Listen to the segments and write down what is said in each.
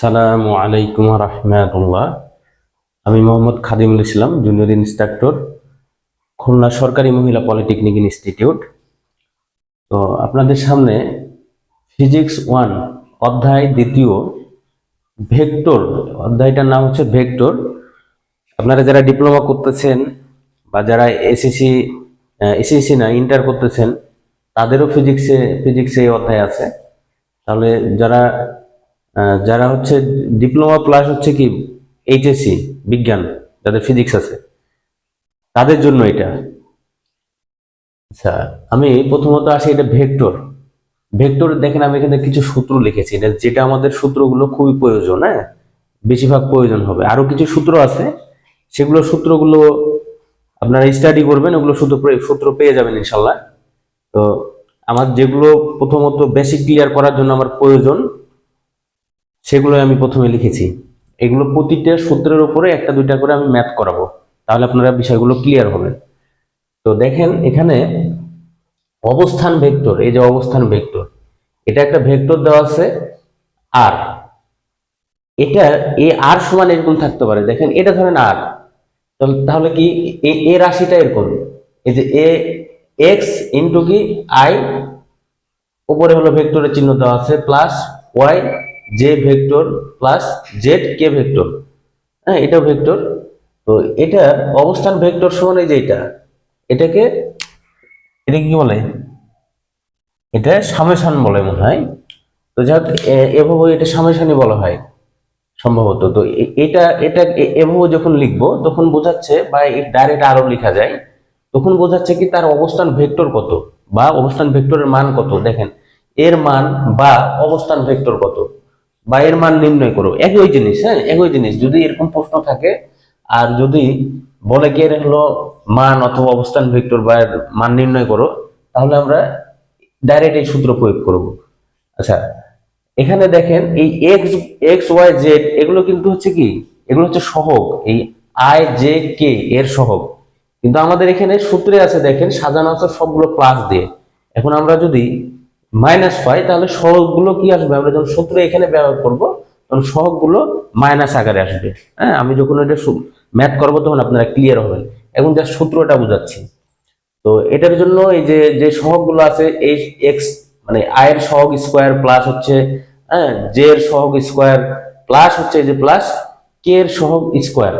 সালামু আলাইকুম রহমাতুল্লাহ। আমি মোহাম্মদ খাদিমুল ইসলাম, জুনিয়র ইনস্ট্রাক্টর, খুলনা সরকারি মহিলা পলিটেকনিক ইনস্টিটিউট। তো আপনাদের সামনে ফিজিক্স ওয়ান অধ্যায় দ্বিতীয় ভেক্টর, অধ্যায়টার নাম হচ্ছে ভেক্টর। আপনারা যারা ডিপ্লোমা করতেছেন বা যারা এসএসসি এসএসসি না, ইন্টার করতেছেন, তাদেরও ফিজিক্সে ফিজিক্সে এই অধ্যায় আছে। তাহলে যারা যারা হচ্ছে ডিপ্লোমা প্লাস হচ্ছে কি এইচএসসি বিজ্ঞান, যাদের ফিজিক্স আছে, তাদের জন্য এটা। আচ্ছা আমি প্রথমত আসি এটা ভেক্টর। ভেক্টর দেখেন আমি এখানে কিছু সূত্র লিখেছি, এটা যেটা আমাদের সূত্রগুলো খুবই প্রয়োজন হ্যাঁ? বেশিরভাগ প্রয়োজন হবে। আরও কিছু সূত্র আছে, সেগুলো সূত্রগুলো আপনারা স্টাডি করবেন, ওগুলো সূত্র সূত্র পেয়ে যাবেন ইনশাল্লাহ। তো আমার যেগুলো প্রথমত বেসিক ক্লিয়ার করার জন্য আমার প্রয়োজন সেগুলো আমি প্রথমে লিখেছি। এগুলো প্রতিটা সূত্রের উপরে একটা, দুইটা করে আমি ম্যাথ করাবো। তাহলে আপনারা বিষয়গুলো ক্লিয়ার হবে। তো দেখেন, এখানে অবস্থান ভেক্টর, এই যে অবস্থান ভেক্টর, এটা একটা ভেক্টর দেওয়া আছে আর। এটা এ আর সমান এরকম থাকতে পারে। দেখেন, এটা ধরেন আর। তাহলে কি এ এ রাশিটা এরকম? এই যে এ এক্স ইন্টু কি? আই উপরে হলো ভেক্টরের চিহ্ন দেওয়া আছে plus y j vector plus z k vector হ্যাঁ এটাও ভেক্টর তো এটা অবস্থান ভেক্টর সমান এই যে এটা। এটাকে, এটা কি বলে? এটা সামেশান বলে মনে হয়। তো যাক এভাবে এটা সামেশানই বলা হয় সম্ভবত। তো এটা এটা এভাবে যখন লিখব, তখন বোঝাচ্ছে বা ডাইরেক্ট আরও লেখা যায়। তখন বোঝাচ্ছে কি তার অবস্থান ভেক্টর কত বা অবস্থান ভেক্টরের মান কত। দেখেন, এর মান বা অবস্থান ভেক্টর কত। বা এর মান নির্ণয় করো। একই জিনিস হ্যাঁ? একই জিনিস। যদি এরকম প্রশ্ন থাকে, আর যদি বলে কি হলো মান অথবা অবস্থান ভেক্টর বা এর মান নির্ণয় করো, তাহলে আমরা ডাইরেক্ট এই সূত্র প্রয়োগ করব। আচ্ছা এখানে দেখেন এই এক্স এক্স ওয়াই জেড এগুলো কিন্তু হচ্ছে কি? এগুলো হচ্ছে সহগ। এই আই জে কে এর সহগ। কিন্তু আমাদের এখানে সূত্রে আছে, দেখেন, সাজানো আছে সবগুলো প্লাস দিয়ে। এখন আমরা যদি মাইনাস পাই তাহলে সহগগুলো কি আসবে? আমরা যখন সূত্র এখানে ব্যবহার করব, তখন সহগগুলো মাইনাস আকারে আসবে। হ্যাঁ আমি যখন এটা ম্যাথ করব, তখন আপনারা ক্লিয়ার হবেন। এখন যা সূত্রটা বোঝাচ্ছি। তো এটার জন্য এই যে যে সহগগুলো আছে, এই এক্স মানে আয়ের সহগ স্কোয়ার প্লাস হচ্ছে হ্যাঁ জে এর সহগ স্কোয়ার প্লাস হচ্ছে এই যে প্লাস কে এর সহগ স্কোয়ার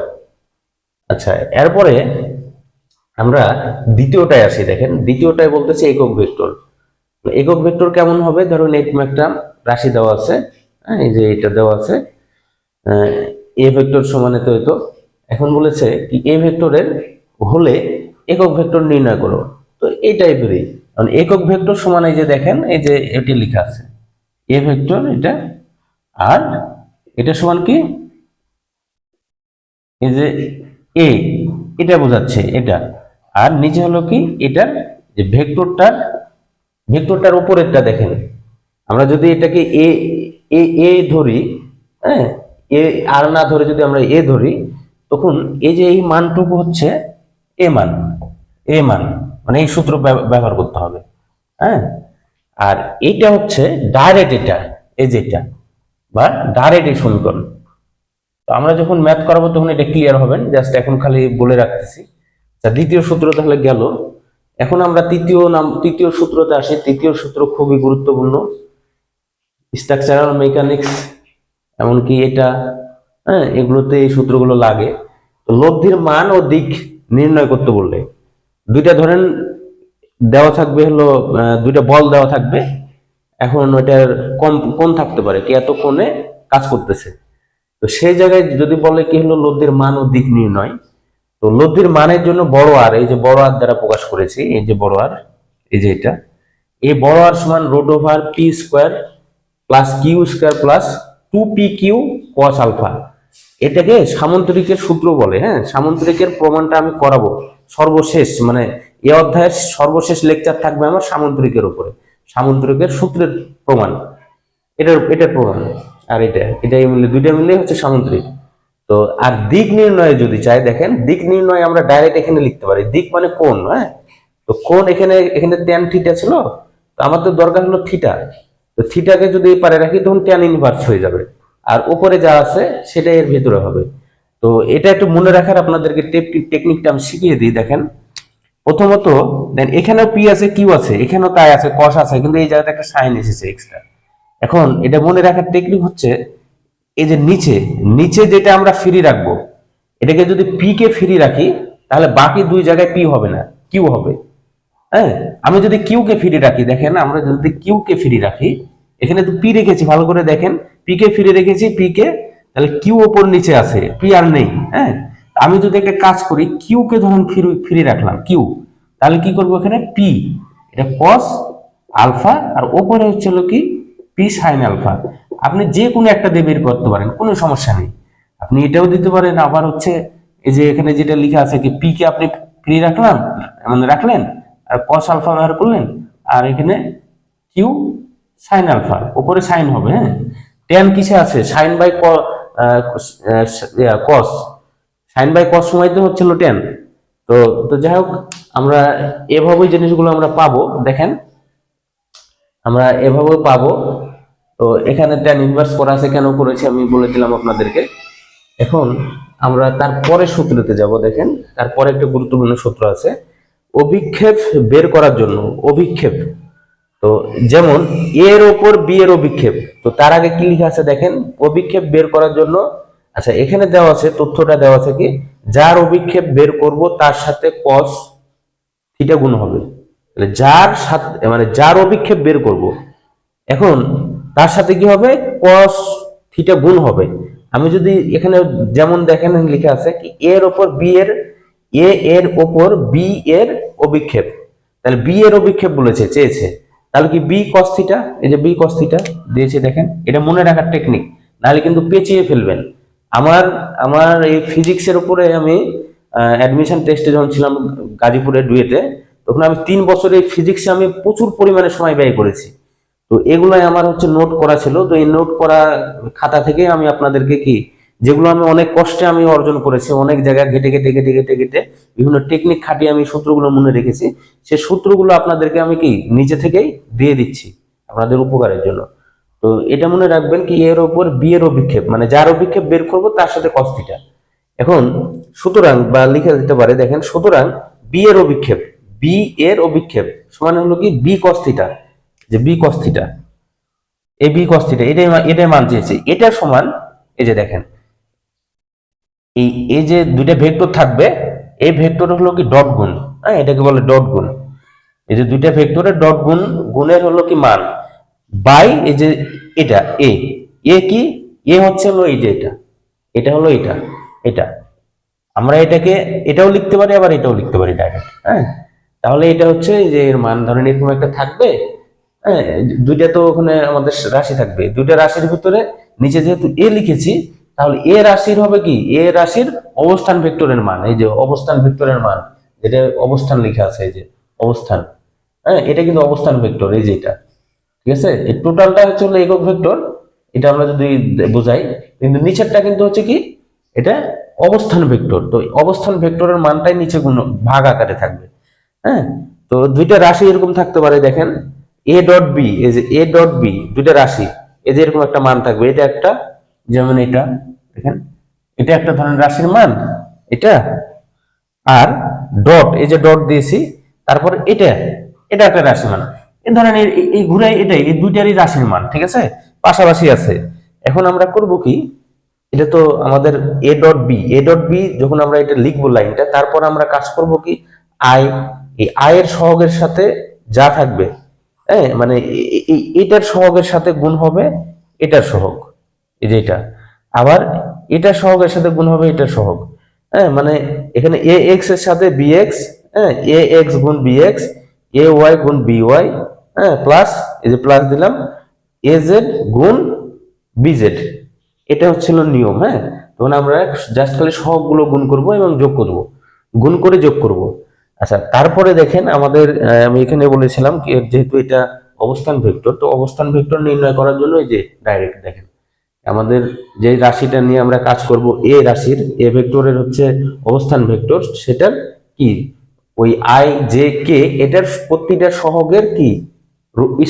আচ্ছা এরপরে আমরা দ্বিতীয়টায় আসি, দেখেন। দ্বিতীয়টায় বলতেছে একক ভেক্টর। একক ভেক্টর কেমন হবে? ধরুন এরকম একটা রাশি দেওয়া আছে হ্যাঁ এই যে এটা দেওয়া আছে এ ভেক্টর সমানে তো তো এখন বলেছে কি এ ভেক্টরের হলে একক ভেক্টর নির্ণয় করো। তো এই টাইপেরই, কারণ একক ভেক্টর সমান এই যে দেখেন, এই যে এটি লেখা আছে। এ ভেক্টর এটা, আর এটা সমান কি? এই যে এ, এটা বোঝাচ্ছে এটা। আর নিচে হলো কি? এটার যে ভেক্টরটার ভেক্টরটার উপরেরটা দেখেন। আমরা যদি এটাকে এ এ এ ধরি হ্যাঁ? এ আর না ধরে যদি আমরা এ ধরি, তখন এই যে এই মানটুকু হচ্ছে এ মান এ মান মানে এই সূত্র ব্যবহার করতে হবে হ্যাঁ? আর এইটা হচ্ছে ডাইরেক্ট এটা, এই যেটা বা ডাইরেক্ট এই সমীকরণ। তো আমরা যখন ম্যাথ করাবো তখন এটা ক্লিয়ার হবেন জাস্ট এখন খালি বলে রাখতেছি। আচ্ছা দ্বিতীয় সূত্র তাহলে গেল এখন আমরা তৃতীয় নাম, তৃতীয় সূত্রতে আসি। তৃতীয় সূত্র খুবই গুরুত্বপূর্ণ। স্ট্রাকচারাল মেকানিক্স এমনকি এটা হ্যাঁ এগুলোতে এই সূত্রগুলো লাগে। লব্ধির মান ও দিক নির্ণয় করতে বললে, দুইটা ধরেন দেওয়া থাকবে হলো দুইটা বল দেওয়া থাকবে। এখন ওইটার কম কোন থাকতে পারে কি এত কোণে কাজ করতেছে। তো সেই জায়গায় যদি বলে কি হলো, লব্ধির মান ও দিক নির্ণয় তো লব্ধির মানের জন্য বড় আর, এই যে বড় আর দ্বারা প্রকাশ করেছি, এই যে বড় আর, এই যে এটা, এই বড় আর সমান root over p square plus q square plus two p q cos alpha. এটাকে সামন্তরিকের সূত্র বলে হ্যাঁ? সামন্তরিকের প্রমাণটা আমি করাবো। সর্বশেষ মানে এ অধ্যায়ের সর্বশেষ লেকচার থাকবে আমার সামন্তরিকের উপরে, সামন্তরিকের সূত্রের প্রমাণ। এটার এটার প্রমাণ, আর এটা এটাই মিলে দুইটা মিলে হচ্ছে সামুদ্রিক তো, আর দিক নির্ণয়ে যদি চাই, দেখেন, দিক নির্ণয় আমরা ডাইরেক্ট এখানে লিখতে পারি। দিক মানে কোন হ্যাঁ? তো কোন এখানে এখানে ট্যান থিটা ছিল। তো আমার তো দরকার হলো থিটা তো থিটাকে যদি পারে রাখি, তখন ট্যান ইনভার্স হয়ে যাবে। আর উপরে যা আছে সেটা এর ভিতরে হবে। তো এটা একটু মনে রাখার আপনাদেরকে টেকনিকটা আমি শিখিয়ে দিই, দেখেন। প্রথমত, দেন, এখানেও পি আছে কিউ আছে, এখানেও তাই আছে কস আছে, কিন্তু এই জায়গাতে একটা সাইন এসেছে এক্সট্রা এখন, এটা মনে রাখার টেকনিক হচ্ছে এই যে নিচে নিচে যেটা আমরা ফ্রি রাখব, এটাকে যদি পি কে ফ্রি রাখি, তাহলে বাকি দুই জায়গায় পি হবে না কিউ হবে। হ্যাঁ? আমি যদি কিউ কে ফ্রি রাখি, দেখেন আমরা যদি কিউ কে ফ্রি রাখি, এখানে তো পি রেখেছি, ভালো করে দেখেন। পি কে ফ্রি রেখেছি পি কে, তাহলে কিউ ওপর নিচে আছে পি আর নেই হ্যাঁ? আমি যদি একটা কাজ করি কিউ কে ধরুন ফ্রি ফ্রি রাখলাম কিউ তাহলে কি করব এখানে? পি এটা কস আলফা আর ওপরে হচ্ছে হলো কি? পি সাইন আলফা আপনি যে কোনো একটা দিয়ে বের করতে পারেন, কোনো সমস্যা নেই। আপনি এটাও দিতে পারেন, আবার হচ্ছে এই যে এখানে যেটা লেখা আছে কি পি কে আপনি ফ্রি রাখলাম মানে রাখলেন, আর কস আলফা ব্যবহার করলেন, আর এখানে কিউ সাইন আলফা উপরে সাইন হবে হ্যাঁ? টেন কিসে আছে? Sine by cos sine by cos সময় তো হচ্ছিল টেন তো তো যাই হোক, আমরা এভাবেই জিনিসগুলো আমরা পাবো, দেখেন। আমরা এভাবেও পাবো। তো এখানে ট্যান ইনভার্স করা আছে কেন করেছি, আমি বলে দিলাম আপনাদেরকে। এখন আমরা তারপরে সূত্রতে যাব, দেখেন। তারপরে একটা গুরুত্বপূর্ণ সূত্র আছে। অভিক্ষেপ বের করার জন্য, অভিক্ষেপ। তো যেমন, এর ওপর বি এর অভিক্ষেপ। তো তার আগে কি লেখা আছে, দেখেন? অভিক্ষেপ বের করার জন্য আচ্ছা এখানে দেওয়া আছে, তথ্যটা দেওয়া আছে কি? যার অভিক্ষেপ বের করব, তার সাথে কস থিটা গুণ হবে। যার সাথে মানে যার অভিক্ষেপ বের করব। এখন তার সাথে কি হবে কস থিটা গুণ হবে? আমি যদি এখানে যেমন দেখেন লেখা আছে কি এর ওপর বি এর এ এর ওপর বি এর অভিক্ষেপ। তাহলে বি এর অভিক্ষেপ বলেছে, চেয়েছে। তাহলে কি বি কস থিটা এই যে বি কস থিটা দিয়েছে, দেখেন, এটা মনে রাখার টেকনিক নাহলে কিন্তু পেঁচিয়ে ফেলবেন। আমার আমার এই ফিজিক্সের উপরে আমি অ্যাডমিশন টেস্টে যখন ছিলাম গাজীপুরের ডুয়েটে তখন আমি তিন বছর ফিজিক্সে আমি প্রচুর পরিমাণে সময় ব্যয় করেছি। তো এগুলাই আমার হচ্ছে নোট করা ছিল। তো এই নোট করা খাতা থেকে আমি আপনাদেরকে কি, যেগুলো আমি অনেক কষ্টে আমি অর্জন করেছি, অনেক জায়গায় ঘেটে ঘেটে ঘেটে ঘেটে ঘেটে বিভিন্ন টেকনিক খাটিয়ে আমি সূত্রগুলো মনে রেখেছি সেই সূত্রগুলো আপনাদেরকে আমি কি, নিজে থেকেই দিয়ে দিচ্ছি আপনাদের উপকারের জন্য। তো এটা মনে রাখবেন কি, এর ওপর বি এর অভিক্ষেপ মানে যার অভিক্ষেপ বের করব তার সাথে কস্তিটা এখন সুতরাং, বা লিখে দিতে পারে, দেখেন সুতরাং বি এর অভিক্ষেপ বি এর অভিক্ষেপ সমান হলো কি বি কস্তিটা যে বি কস্তিটা এই বি কস্তিটা এটাই এটাই মান চেয়েছে। এটার সমান, এই যে দেখেন, এই এই যে দুইটা ভেক্টর থাকবে, এই ভেক্টর হলো কি ডট গুণ হ্যাঁ এটাকে বলে ডট গুণ। এই যে দুইটা ভেক্টরের ডট গুণ, গুণের হলো কি মান, বাই এই যে এটা এ এ কি এ হচ্ছে হলো এই যে এটা এটা হলো এটা এটা। আমরা এটাকে, এটাও লিখতে পারি, আবার এটাও লিখতে পারি ডাইরেক্ট হ্যাঁ। তাহলে এটা হচ্ছে যে এর মান, ধরেন এরকম একটা থাকবে দুইটা তো ওখানে আমাদের রাশি থাকবে। দুইটা রাশির ভিতরে নিচে যেহেতু এ লিখেছি, তাহলে এ রাশির হবে কি? এ রাশির অবস্থান ভেক্টরের মান, এই যে অবস্থান ভেক্টরের মান, যেটা অবস্থান লেখা আছে, এই যে অবস্থান। হ্যাঁ এটা কিন্তু অবস্থান ভেক্টর, এই যে এটা। ঠিক আছে? এই টোটালটা হচ্ছে হলো একক ভেক্টর, এটা আমরা যদি বোঝাই, কিন্তু নিচেরটা কিন্তু হচ্ছে কি? এটা অবস্থান ভেক্টর। তো অবস্থান ভেক্টরের মানটাই নিচে গুণ ভাগ আকারে থাকবে। হ্যাঁ তো দুইটা রাশি এরকম থাকতে পারে, দেখেন। এ ডট বি এই যে এ ডট বি দুইটা রাশি, এই যে এরকম একটা মান থাকবে। এটা একটা যেমন এটা, দেখেন, এটা একটা ধরনের রাশির মান, এটা, আর ডট এই যে ডট দিয়েছি, তারপর এটা এটা একটা রাশি মান। এই ধরেন এই- এই- এই ঘুরে এটাই, এই দুইটারই রাশির মান, ঠিক আছে? পাশাপাশি আছে। এখন আমরা করব কি, এটা তো আমাদের a dot b a dot b যখন আমরা এটা লিখব লাইনটা, তারপর আমরা কাজ করব কি আই এই আয়ের সহগের সাথে যা থাকবে হ্যাঁ মানে এটার সহগের সাথে গুণ হবে, এটার সহগ। এই যে এটা। আবার এটার সহগের সাথে গুণ হবে, এটার সহগ। হ্যাঁ মানে এখানে এ এক্সের সাথে বি এক্স হ্যাঁ এ এক্স গুণ বি এক্স, এ ওয়াই গুণ বি ওয়াই হ্যাঁ প্লাস এই যে প্লাস দিলাম, এ জেড গুণ বি জেড। এটা হচ্ছিল নিয়ম হ্যাঁ? তখন আমরা জাস্ট খালি সহগগুলো গুণ করব এবং যোগ করব। গুণ করে যোগ করব। আচ্ছা তারপরে দেখেন আমাদের আমি এখানে বলেছিলাম যেহেতু এটা অবস্থান ভেক্টর, তো অবস্থান ভেক্টর নির্ণয় করার জন্য এই যে ডাইরেক্ট দেখেন, আমাদের যে রাশিটা নিয়ে আমরা কাজ করব, এ রাশির, এ ভেক্টরের হচ্ছে অবস্থান ভেক্টর, সেটার কি? ওই আই জে কে এটার প্রতিটা সহগের কি?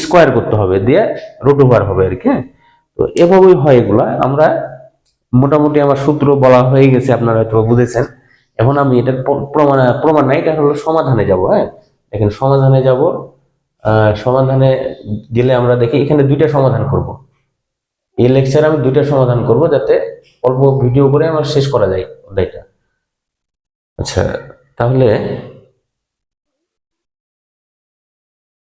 স্কোয়ার করতে হবে, দিয়ে রুট ওভার হবে আর কি হ্যাঁ? তো এভাবেই হয় এগুলা, আমরা মোটামুটি আমার সূত্র বলা হয়ে গেছে, আপনারা হয়তো বুঝেছেন। এখন আমি এটার প্রমাণ প্রমাণ নাই এটা হলো সমাধানে যাব হ্যাঁ? দেখেন সমাধানে যাব সমাধানে গেলে আমরা দেখি এখানে দুইটা সমাধান করব। এই লেকচারে আমি দুইটা সমাধান করব যাতে অল্প ভিডিও করে আমার শেষ করা যায় ওটাইটা। আচ্ছা তাহলে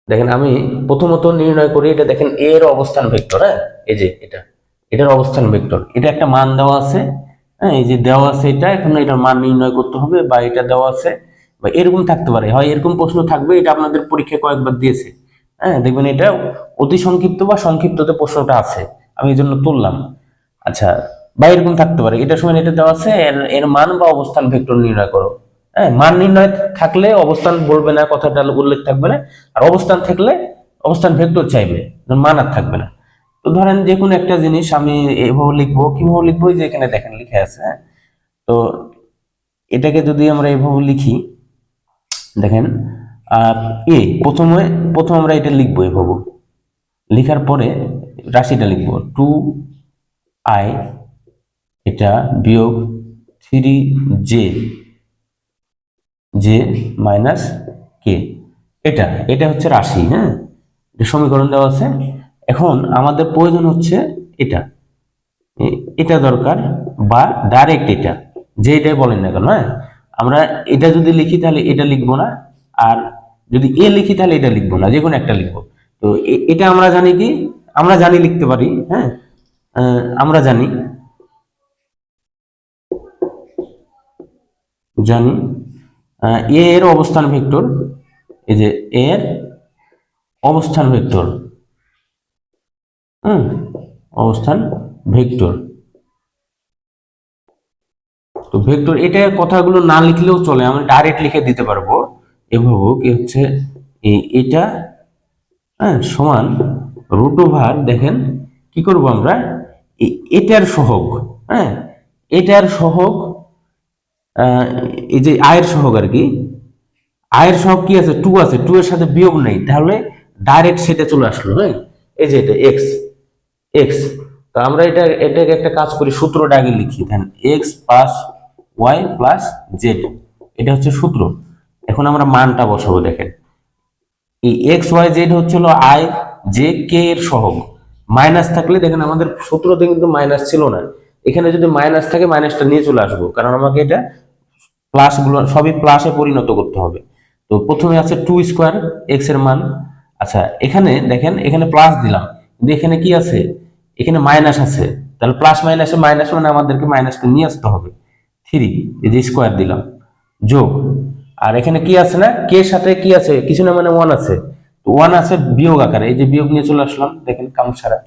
দেখেন আমি প্রথমত নির্ণয় করি, এটা দেখেন এর অবস্থান ভেক্টর হ্যাঁ? এই যে এটা, এটার অবস্থান ভেক্টর। এটা একটা মান দেওয়া আছে হ্যাঁ এই যে দেওয়া আছে এটা, এখন এটার মান নির্ণয় করতে হবে বা এটা দেওয়া আছে বা এরকম থাকতে পারে। হয় এরকম প্রশ্ন থাকবে, এটা আপনাদের পরীক্ষায় কয়েকবার দিয়েছে। হ্যাঁ দেখবেন এটা অতি সংক্ষিপ্ত বা সংক্ষিপ্ততে প্রশ্নটা আছে। আমি এই জন্য তুললাম। আচ্ছা বা এরকম থাকতে পারে। এটার সময় এটা দেওয়া আছে, এর এর মান বা অবস্থান ভেক্টর নির্ণয় করো। হ্যাঁ মান নির্ণয় থাকলে অবস্থান বলবে না কথাটা উল্লেখ থাকবে না। আর অবস্থান থাকলে অবস্থান ভেক্টর চাইবে, মান আর থাকবে না। তো ধরেন যে কোনো একটা জিনিস আমি এভাবে লিখব, কীভাবে লিখব যে এখানে দেখেন লিখে আছে হ্যাঁ? তো এটাকে যদি আমরা এভাবে লিখি, দেখেন এ, প্রথমে, প্রথম আমরা এটা লিখব এভাবে। লিখার পরে রাশিটা লিখব টু আই এটা বিয়োগ three j j minus k এটা এটা হচ্ছে রাশি হ্যাঁ? সমীকরণ দেওয়া আছে। এখন আমাদের প্রয়োজন হচ্ছে এটা। এটা দরকার বা ডাইরেক্ট এটা। যে এটাই বলেন না কেন হ্যাঁ? আমরা এটা যদি লিখি তাহলে এটা লিখব না, আর যদি এ লিখি তাহলে এটা লিখব না যে কোনো একটা লিখব। তো এটা আমরা জানি কি? আমরা জানি লিখতে পারি হ্যাঁ? আমরা জানি। জানি। এ এর অবস্থান ভেক্টর, এই যে এর অবস্থান ভেক্টর। হুম অবস্থান ভেক্টর। তো ভেক্টর, এটা কথাগুলো না লিখলেও চলে, আমি ডাইরেক্ট লিখে দিতে পারব। এভাবে কি হচ্ছে এটা হ্যাঁ সমান রুট ওভার দেখেন, কি করব আমরা? এটার সহগ হ্যাঁ এটার সহগ এই যে আয়ের সহগ আর কি, আয়ের সহগ কি আছে? টু আছে টু এর সাথে বিয়োগ নেই, তাহলে ডাইরেক্ট সেটা চলে আসলো হ্যাঁ এই যে এটা এক্স এক্স তো আমরা এটা, এটাকে একটা কাজ করি, সূত্রটা আগে লিখি। Then x plus y plus z এটা হচ্ছে সূত্র। এখন আমরা মানটা বসাবো, দেখেন। এই এক্স ওয়াই জেড হচ্ছিল আই জে কে এর সহগ। মাইনাস থাকলে দেখেন আমাদের সূত্রতে কিন্তু মাইনাস ছিল না। এখানে যদি মাইনাস থাকে মাইনাসটা নিয়ে চলে আসব। কারণ আমাকে এটা প্লাসগুলো, সবই প্লাসে পরিণত করতে হবে। তো প্রথমে আছে টু স্কোয়ার এক্সের মান। আচ্ছা এখানে দেখেন, এখানে প্লাস দিলাম। এখানে কি আছে? এখানে মাইনাস আছে। তাহলে প্লাস মাইনাসে মাইনাস মানে আমাদেরকে মাইনাসটা নিয়ে আসতে হবে। থ্রি এই যে স্কোয়ার দিলাম। যোগ। আর এখানে কি আছে না? কে সাথে কি আছে? কিছু না মানে ওয়ান আছে। ওয়ান আছে বিয়োগ আকারে। এই যে বিয়োগ নিয়ে চলে আসলাম। দেখেন কাম ছাড়া।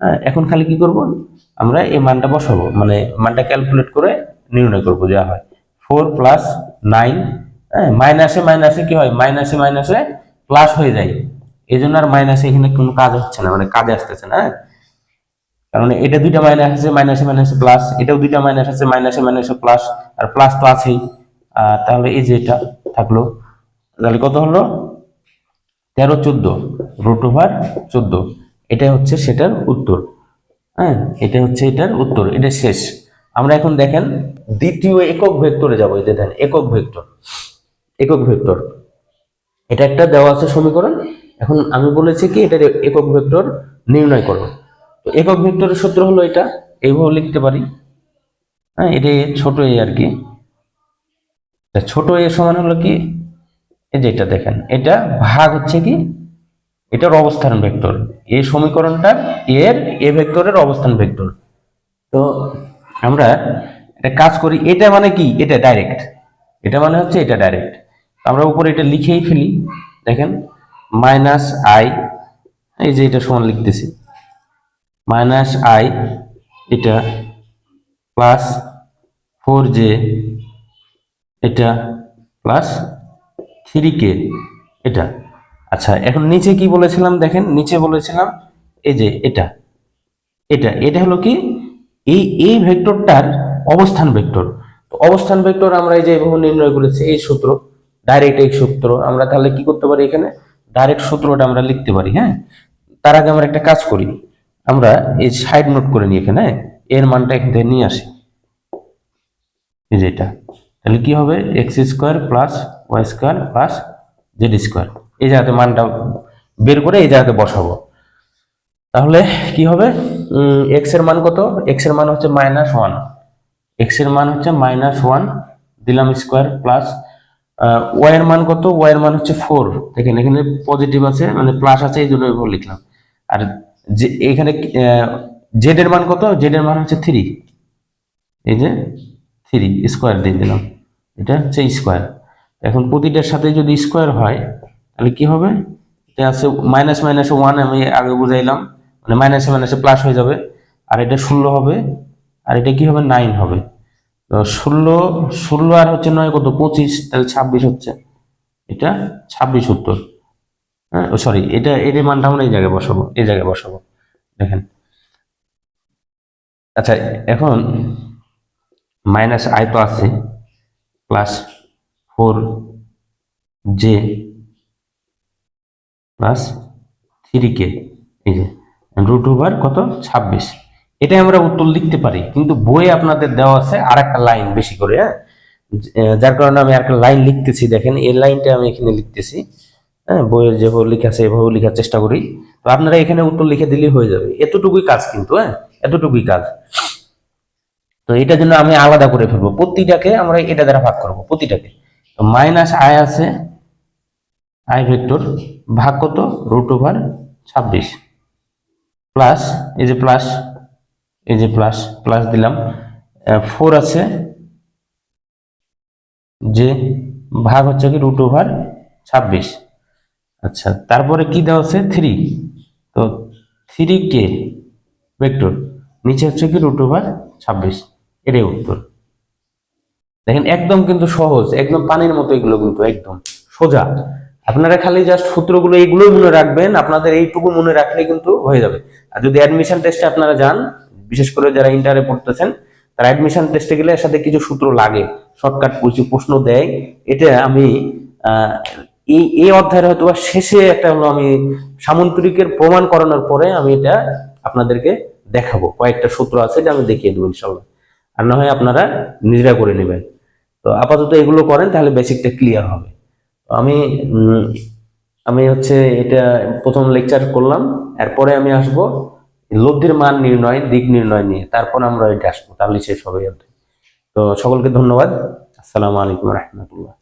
হ্যাঁ এখন খালি কি করব? আমরা এই মানটা বসাবো। মানে মানটা ক্যালকুলেট করে নির্ণয় করব যা হয়। ফোর প্লাস নাইন হ্যাঁ মাইনাসে মাইনাসে কি হয়? মাইনাসে মাইনাসে প্লাস হয়ে যায়। এই জন্য আর মাইনাসে এখানে কোনো কাজ হচ্ছে না মানে কাজে আসতেছে না হ্যাঁ? কারণ এটা দুইটা মাইনাস আছে মাইনাসে মাইনাসে প্লাস এটাও দুইটা মাইনাস আছে মাইনাসে মাইনাসে প্লাস আর প্লাস তো আছেই। তাহলে এই যে এটা থাকল, তাহলে কত হলো? তেরো চোদ্দ রুট ওভার চোদ্দ। এটা হচ্ছে সেটার উত্তর হ্যাঁ? এটা হচ্ছে এটার উত্তর, এটা শেষ। আমরা এখন দেখেন দ্বিতীয় একক ভেক্টরে যাব, এই যে দেখেন, একক ভেক্টর একক ভেক্টর। এটা একটা দেওয়া আছে সমীকরণ এখন আমি বলেছি কি, এটার একক ভেক্টর নির্ণয় করো। তো একক ভেক্টরের সূত্র হলো এটা, এইভাবে লিখতে পারি। হ্যাঁ এটা ছোট এ আর কি। ছোট এ সমান হলো কি, এই যে এটা দেখেন, এটা ভাগ হচ্ছে কি, এটার অবস্থান ভেক্টর। এই সমীকরণটা এর, এ ভেক্টরের অবস্থান ভেক্টর। তো আমরা এটা কাজ করি, এটা মানে কি, এটা ডাইরেক্ট এটা মানে হচ্ছে এটা ডাইরেক্ট আমরা উপরে এটা লিখেই ফেলি, দেখেন। মাইনাস আই, এই যে এটা সমান লিখতেছি। মাইনাস আই, এটা প্লাস ফোর জে, এটা প্লাস থ্রি কে, এটা। আচ্ছা এখন নিচে কি বলেছিলাম দেখেন, নিচে বলেছিলাম এই যে এটা। এটা এটা হলো কি? এই এই ভেক্টরটার অবস্থান ভেক্টর। তো অবস্থান ভেক্টর আমরা এই যে এভাবে নির্ণয় করেছি, এই সূত্র, ডাইরেক্ট এই সূত্র, আমরা তাহলে কি করতে পারি এখানে? ডাইরেক্ট সূত্রটা আমরা লিখতে পারি হ্যাঁ? তার আগে আমরা একটা কাজ করি, আমরা এই সাইড নোট করে নিই এখানে, এর মানটা এখান থেকে নিয়ে আসি। এই যেটা তাহলে কি হবে? X square plus y square plus z square এই জায়গাতে মানটা বের করে এই জায়গাতে বসাবো। তাহলে কি হবে? এক্সের মান কত? এক্সের মান হচ্ছে মাইনাস ওয়ান এক্সের মান হচ্ছে মাইনাস ওয়ান দিলাম স্কোয়ার প্লাস ওয়াই এর মান কত? ওয়াই এর মান হচ্ছে ফোর দেখেন, এখানে পজিটিভ আছে মানে প্লাস আছে, এই জন্য লিখলাম। আর যে, এখানে জেড এর মান কত? জেড এর মান হচ্ছে থ্রি এই যে থ্রি স্কোয়ার দিয়ে দিলাম। এটা হচ্ছে স্কোয়ার এখন প্রতিটার সাথে যদি স্কোয়ার হয়, তাহলে কি হবে? এটা আছে মাইনাস মাইনাস ওয়ান আমি আগে বুঝাইলাম। মানে মাইনাসে মাইনাসে প্লাস হয়ে যাবে। আর এটা ষোলো হবে। আর এটা কি হবে? নাইন হবে। ষোলো ষোলো আর হচ্ছে নয় কত? পঁচিশ, তাহলে ছাব্বিশ হচ্ছে। এটা ছাব্বিশ উত্তর। হ্যাঁ সরি এটা এর মানটা আমরা এই জায়গায় বসাবো, এই জায়গায় বসাবো। দেখেন। আচ্ছা এখন মাইনাস আই তো আছে plus four j plus three k এই যে রুট ওভার কত? ছাব্বিশ। এটাই আমরা উত্তর লিখতে পারি। কিন্তু বইয়ে আপনাদের দেওয়া আছে আর একটা লাইন বেশি করে হ্যাঁ? যার কারণে আমি একটা লাইন লিখতেছি, দেখেন, এই লাইনটা আমি এখানে লিখতেছি হ্যাঁ? বইয়ের যেভাবে লেখা আছে এভাবে লেখার চেষ্টা করি। তো আপনারা এখানে উত্তর লিখে দিলেই হয়ে যাবে। এতটুকুই কাজ কিন্তু হ্যাঁ? এতটুকুই কাজ। তো এটার জন্য আমি আলাদা করে ফেলব। প্রতিটাকে আমরা এটা দ্বারা ভাগ করব, প্রতিটাকে। তো মাইনাস আই আছে আই ভেক্টর, ভাগ কত? রুট ওভার ছাব্বিশ। প্লাস, এই যে প্লাস এই যে প্লাস প্লাস দিলাম। ফোর আছে। যে ভাগ হচ্ছে কি রুট ওভার ছাব্বিশ। আচ্ছা তারপরে কি দেওয়া আছে? থ্রি তো থ্রি কে ভেক্টর নিচে হচ্ছে কি রুট ওভার ছাব্বিশ। এটাই উত্তর। দেখেন, একদম কিন্তু সহজ, একদম পানির মতো এগুলো কিন্তু একদম সোজা। আপনারা খালি জাস্ট সূত্রগুলো এইগুলোই মনে রাখবেন, আপনাদের এইটুকু মনে রাখলে কিন্তু হয়ে যাবে। আর যদি অ্যাডমিশন টেস্টে আপনারা যান বিশেষ করে যারা ইন্টারে পড়তেছেন, তারা অ্যাডমিশন টেস্টে গেলে এর সাথে কিছু সূত্র লাগে শর্টকাট কিছু প্রশ্ন দেয়। এটা আমি এই এই অধ্যায়ের হয়তো বা শেষে একটা হলো আমি সামন্তরিকের প্রমাণ করানোর পরে আমি এটা আপনাদেরকে দেখাবো। কয়েকটা সূত্র আছে, এটা আমি দেখিয়ে দেবো ইনশাল্লাহ আর না হয় আপনারা নিজেরা করে নেবেন। তো আপাতত এগুলো করেন, তাহলে বেসিকটা ক্লিয়ার হবে। আমি আমি হচ্ছে এটা প্রথম লেকচার করলাম, এরপরে আমি আসব লব্ধির মান নির্ণয়, দিক নির্ণয় নিয়ে। তারপর আমরা এটা আসব, তাহলে শেষ হবে তো সকলকে ধন্যবাদ। আসসালামু আলাইকুম রহমতুল্লাহ।